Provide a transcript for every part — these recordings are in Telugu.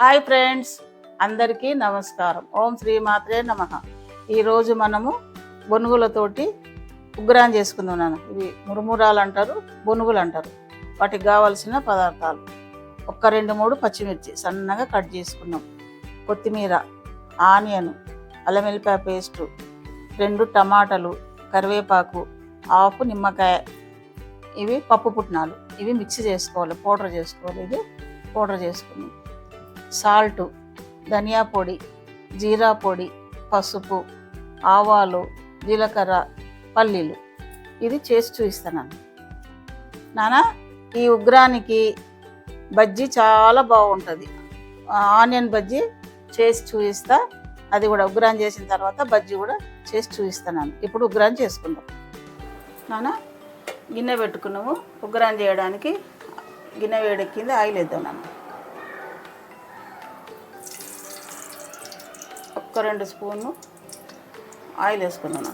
హాయ్ ఫ్రెండ్స్ అందరికీ నమస్కారం. ఓం శ్రీ మాత్రే నమ. ఈరోజు మనము బొనుగులతోటి ఉగ్రాన్ చేసుకుందాం ఇవి మురుమురాలు అంటారు బొనుగులు అంటారు వాటికి కావాల్సిన పదార్థాలు. ఒక్క రెండు మూడు పచ్చిమిర్చి సన్నగా కట్ చేసుకున్నాం. కొత్తిమీర ఆనియన్ అల్లం వెల్లిపాయ పేస్టు రెండు టమాటాలు కరివేపాకు ఆపు నిమ్మకాయ. ఇవి పప్పు పుట్నాలు. ఇవి మిక్సీ చేసుకోవాలి పౌడర్ చేసుకోవాలి. ఇది పౌడర్ చేసుకున్నాం. సాల్టు ధనియా పొడి జీరా పొడి పసుపు ఆవాలు జీలకర్ర పల్లీలు. ఇది చేసి చూపిస్తాను నాన్న ఈ ఉగ్రానికి బజ్జీ చాలా బాగుంటుంది. ఆనియన్ బజ్జీ చేసి చూపిస్తా. అది కూడా ఉగ్రాన్ చేసిన తర్వాత బజ్జీ కూడా చేసి చూపిస్తాను ఇప్పుడు ఉగ్రాన్ చేసుకుందాం. నాన్న గిన్నె పెట్టుకున్నాము. ఉగ్రాన్ చేయడానికి గిన్నె వేడెక్కింది ఆయిల్ వేద్దాం నాన్న ఒక్క రెండు స్పూన్లు ఆయిల్ వేసుకున్నాను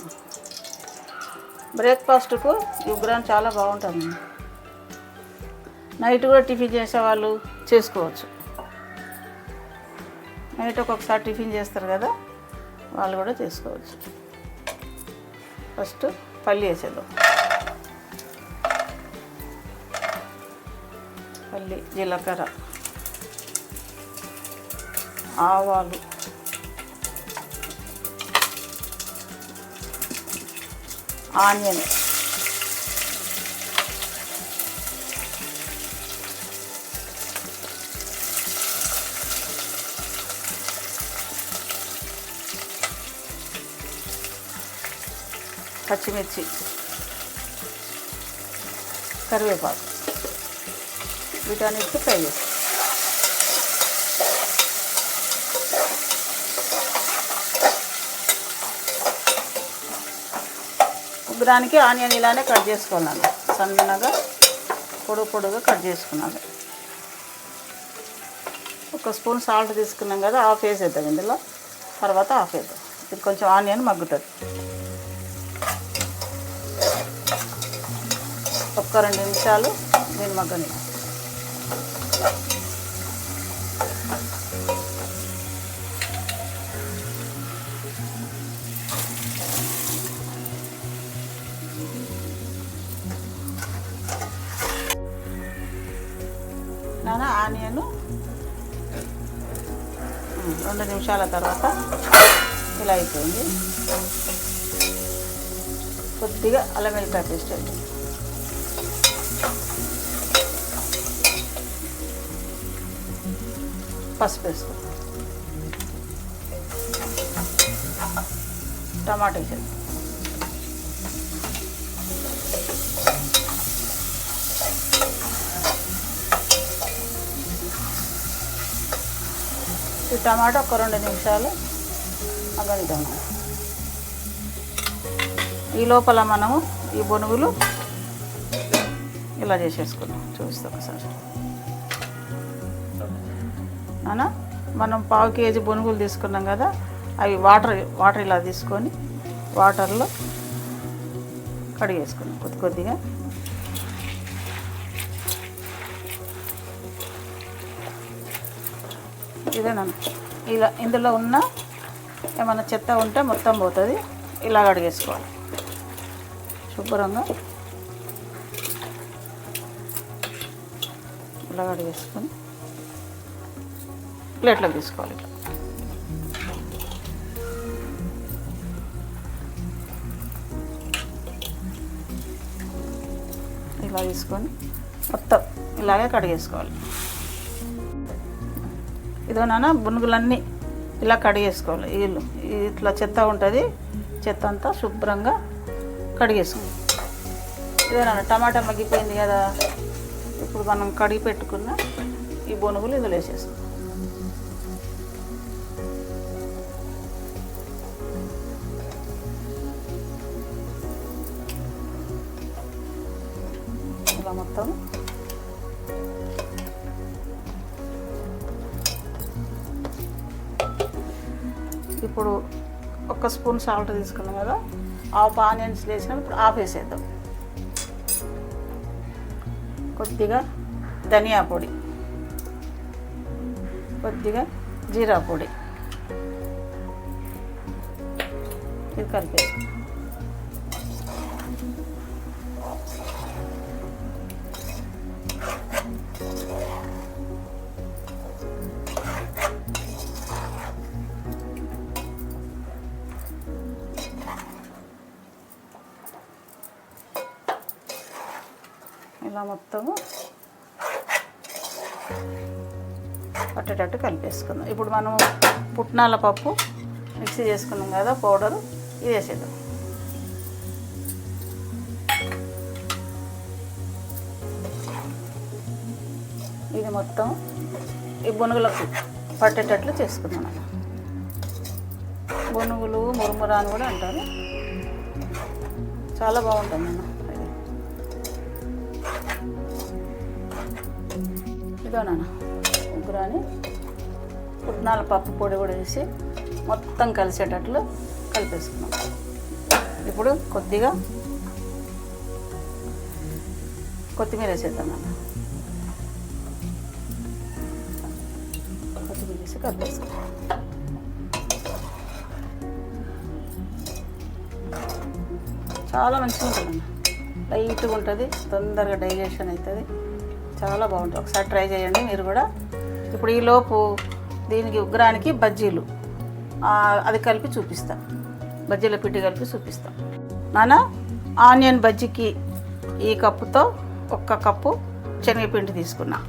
బ్రేక్ఫాస్ట్కు ఈ ఉగ్రాన్ చాలా బాగుంటుంది. నైట్ కూడా టిఫిన్ చేసేవాళ్ళు చేసుకోవచ్చు. నైట్ ఒక్కొక్కసారి టిఫిన్ చేస్తారు కదా వాళ్ళు కూడా చేసుకోవచ్చు. ఫస్ట్ పల్లి వేసేద్దాం. పల్లి జీలకర్ర ఆవాలు. ఆనియన్ పచ్చిమిర్చి కరివేపాకు వీటన్నిటికీ ఫ్రై చేస్తాం ఉగ్రానికి ఆనియన్ ఇలానే కట్ చేసుకోవాలి. సన్నగా పొడుగు పొడుగా కట్ చేసుకున్నాను. ఒక స్పూన్ సాల్ట్ తీసుకున్నాం కదా ఆఫ్ వేసేద్దాం ఇందులో. తర్వాత ఆఫ్ వేద్దాం. ఇది కొంచెం ఆనియన్ మగ్గుతుంది. ఒక్క రెండు నిమిషాలు నేను మగ్గని రెండు నిమిషాల తర్వాత ఇలా అయిపోయింది. కొద్దిగా అల్లం వెల్లిపాయ పేస్ట్ వేద్దాం పసుపు వేసుకో టమాటా వేసేది ఈ టమాటా ఒక రెండు నిమిషాలు మగ్గనిద్దాం ఈ లోపల మనము ఈ బొనుగులు ఇలా చేసేసుకున్నాం చూస్తే ఒకసారి. అనా మనం పావు కేజీ బొనుగులు తీసుకున్నాం కదా అవి వాటర్ వాటర్ ఇలా తీసుకొని వాటర్లో కడిగేసుకున్నాం కొద్ది కొద్దిగా. ఇదేనా ఇలా ఇందులో ఉన్న ఏమైనా చెత్త ఉంటే మొత్తం పోతుంది. ఇలా కడిగేసుకోవాలి శుభ్రంగా ఇలా కడిగేసుకొని ప్లేట్లోకి తీసుకోవాలి ఇట్లా. ఇలా తీసుకొని మొత్తం ఇలాగే కడిగేసుకోవాలి. ఇదో నాన్న బునుగులన్నీ ఇలా కడిగేసుకోవాలి వీళ్ళు ఇట్లా చెత్త ఉంటుంది. చెత్త అంతా శుభ్రంగా కడిగేసుకోవాలి ఇదే నాన్న టమాటా మగ్గిపోయింది కదా. ఇప్పుడు మనం కడిగి పెట్టుకున్న ఈ బొనుగులు ఇందులో వేసేసుకోవాలి. ఇలా మొత్తం ఇప్పుడు ఒక స్పూన్ సాల్ట్ తీసుకున్నాం కదా హాఫ్ ఆనియన్స్ వేసినాం ఇప్పుడు ఆఫ్ వేసేద్దాం. కొద్దిగా ధనియా పొడి కొద్దిగా జీరా పొడి. ఇది కలిపేస్తాం ఇలా మొత్తము పట్టేటట్టు కలిపేసుకుందాం. ఇప్పుడు మనము పుట్నాల పప్పు మిక్సీ చేసుకున్నాం కదా పౌడరు ఇది వేసేద్దాం. ఇది మొత్తం ఈ బొనుగులకు పట్టేటట్లు చేసుకుందాం బొనుగులు మురుమురా అని కూడా అంటారు. చాలా బాగుంటుంది అన్న. ఇదో నాన్న ఉగ్గురాని పుట్నాల పప్పు పొడి కూడా వేసి మొత్తం కలిసేటట్లు కలిపేసుకున్నాం. ఇప్పుడు కొద్దిగా కొత్తిమీర వేసేద్దాం నాన్న. కొత్తిమీర వేసి కలిపేసుకున్నాం చాలా మంచిగా ఉంటుంది అన్న లైట్గా ఉంటుంది తొందరగా డైజెషన్ అవుతుంది. చాలా బాగుంటుంది ఒకసారి ట్రై చేయండి మీరు కూడా. ఇప్పుడు ఈ లోపు దీనికి ఉగ్రానికి బజ్జీలు. అది కలిపి చూపిస్తాం. బజ్జీల పిండి కలిపి చూపిస్తాం. నాన్న ఆనియన్ బజ్జీకి ఈ కప్పుతో ఒక్క కప్పు శనగపిండి తీసుకున్నా.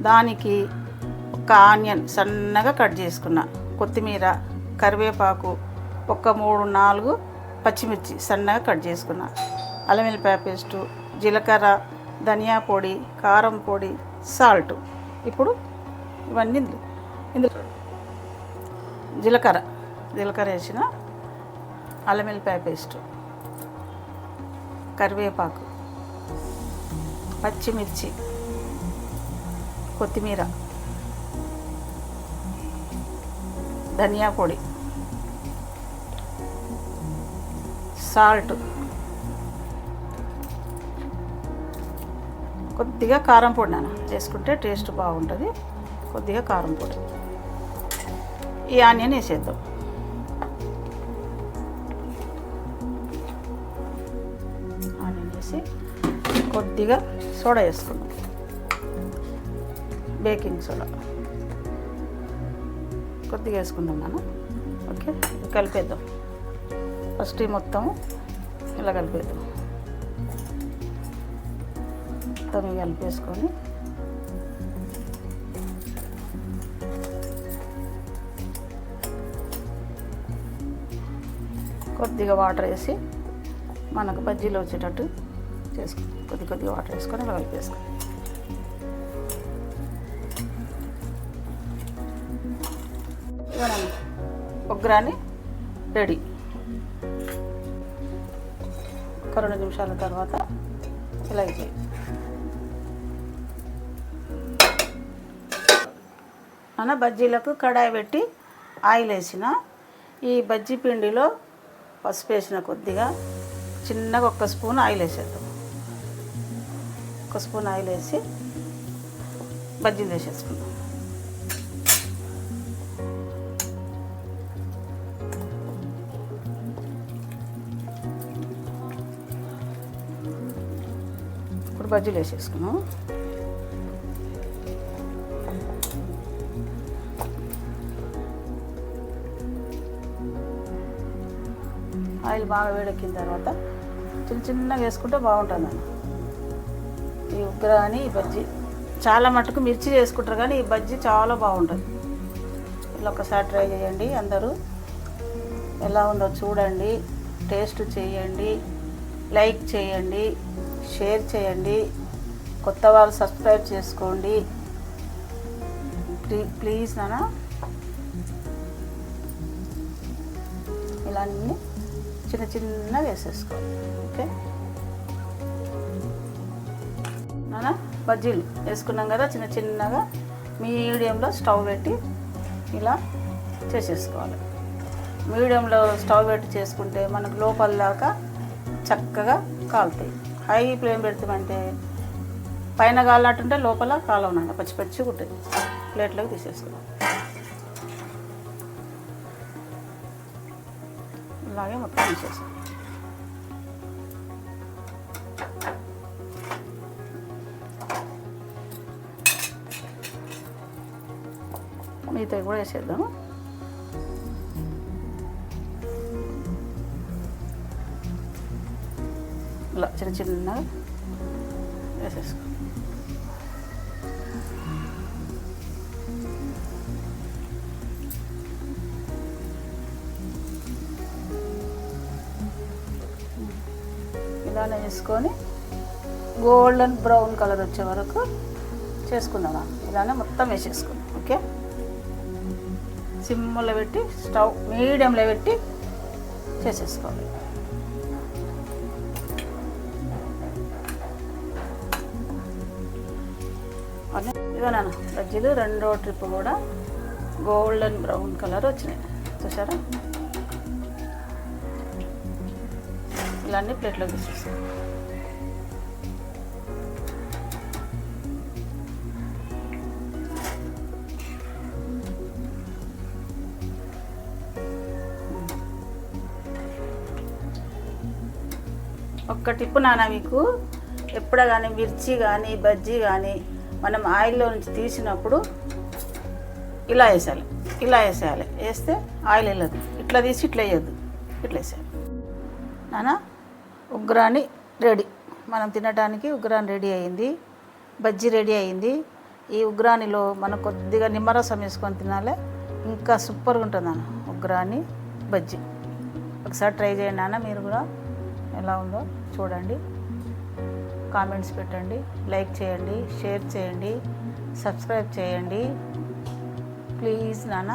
దానికి ఒక ఆనియన్ సన్నగా కట్ చేసుకున్నా. కొత్తిమీర కరివేపాకు ఒక మూడు నాలుగు పచ్చిమిర్చి సన్నగా కట్ చేసుకున్నా. అల్లం వెల్లిపాయ పేస్టు జీలకర్ర ధనియా పొడి కారం పొడి సాల్ట్. ఇప్పుడు ఇవన్నీ ఇందులో. జీలకర్ర. జీలకర్ర వేసిన అల్లం వెల్లిపాయ కరివేపాకు. పచ్చిమిర్చి. కొత్తిమీర. ధనియా పొడి. సాల్ట్. కొద్దిగా కారం పొడి నాన్న చేసుకుంటే టేస్ట్ బాగుంటుంది. కొద్దిగా కారం పొడి. ఈ ఆనియన్ వేసేద్దాం. ఆనియన్ వేసి కొద్దిగా సోడా వేసుకుందాం. Baking soda. కొద్దిగా వేసుకుందాం మనం ఓకే కలిపేద్దాం. ఫస్ట్ మొత్తం ఇలా కలిపేద్దాం. మొత్తం కలిపేసుకొని కొద్దిగా వాటర్ వేసి మనకు బజ్జీలు వచ్చేటట్టు చేసుకో కొద్ది కొద్దిగా వాటర్ వేసుకొని ఇలా కలిపేసుకో ఉగ్రాన్ని రెడీ. ఒక రెండు నిమిషాల తర్వాత ఇలా చేయి మన బజ్జీలకు కడాయి పెట్టి ఆయిల్ వేసిన. ఈ బజ్జీ పిండిలో పసుపు వేసిన కొద్దిగా చిన్నగా ఒక్క స్పూన్ ఆయిల్ వేసేద్దాం. ఒక స్పూన్ ఆయిల్ వేసి బజ్జీలు వేసేసుకుందాం. ఇప్పుడు బజ్జీలు వేసేసుకున్నాం. ఆయిల్ బాగా వేడెక్కిన తర్వాత చిన్న చిన్నగా వేసుకుంటే బాగుంటుంది అన్న ఈ కానీ ఈ బజ్జీ. చాలా మటుకు మిర్చి చేసుకుంటారు కానీ ఈ బజ్జీ చాలా బాగుంటుంది. ఇలా ఒకసారి ట్రై చేయండి అందరూ. ఎలా ఉందో చూడండి. టేస్ట్ చేయండి. లైక్ చేయండి. షేర్ చేయండి. కొత్త వాళ్ళు సబ్స్క్రైబ్ చేసుకోండి. ప్లీ- ప్లీజ్ నానా ఇలా చిన్న చిన్న చిన్నగా వేసేసుకోవాలి. ఓకే? నాన్న బజ్జీలు వేసుకున్నాం కదా చిన్న చిన్నగా మీడియంలో స్టవ్ పెట్టి ఇలా చేసేసుకోవాలి. మీడియంలో స్టవ్ పెట్టి చేసుకుంటే మనకు లోపల దాకా చక్కగా కాలుతాయి. హై ఫ్లేమ్ పెడతామంటే పైన కాలినట్టుంటే లోపల కాలవనండి పచ్చి పచ్చి ఉంటుంది ప్లేట్లోకి తీసేసుకున్నాం అలాగే మొత్తం తీసేసాం మిగతా కూడా వేసేద్దాం ఇలా చిన్న చిన్నగా వేసేసుకో ఇలానే వేసుకొని గోల్డెన్ బ్రౌన్ కలర్ వచ్చే వరకు చేసుకుందాం ఇలానే మొత్తం వేసేసుకుందాం ఓకే? సిమ్లో పెట్టి స్టవ్ మీడియంలో పెట్టి చేసేసుకోవాలి. అదే బజ్జీలు రెండో ట్రిప్ కూడా గోల్డెన్ బ్రౌన్ కలర్ వచ్చినాయి. చూసారా? అన్ని ప్లేట్లో తీసేస్తాం ఒక్క టిప్పు నాన్న మీకు. ఎప్పుడ కానీ మిర్చి కానీ బజ్జీ కానీ మనం ఆయిల్లో నుంచి తీసినప్పుడు ఇలా వేసేయాలి. ఇలా వేసేయాలి. వేస్తే ఆయిల్ వెళ్ళదు. ఇట్లా తీసి ఇట్లా వేయద్దు. ఇట్లా వేసేయాలి. నానా ఉగ్రాని రెడీ. మనం తినడానికి ఉగ్రాని రెడీ అయింది. బజ్జీ రెడీ అయింది. ఈ ఉగ్రానిలో మనం కొద్దిగా నిమ్మరసం వేసుకొని తినాలి. ఇంకా సూపర్గా ఉంటుంది అన్న ఉగ్రాని బజ్జీ. ఒకసారి ట్రై చేయండి నాన్న మీరు కూడా ఎలా ఉందో చూడండి. కామెంట్స్ పెట్టండి లైక్ చేయండి షేర్ చేయండి సబ్స్క్రైబ్ చేయండి. ప్లీజ్ నాన్న.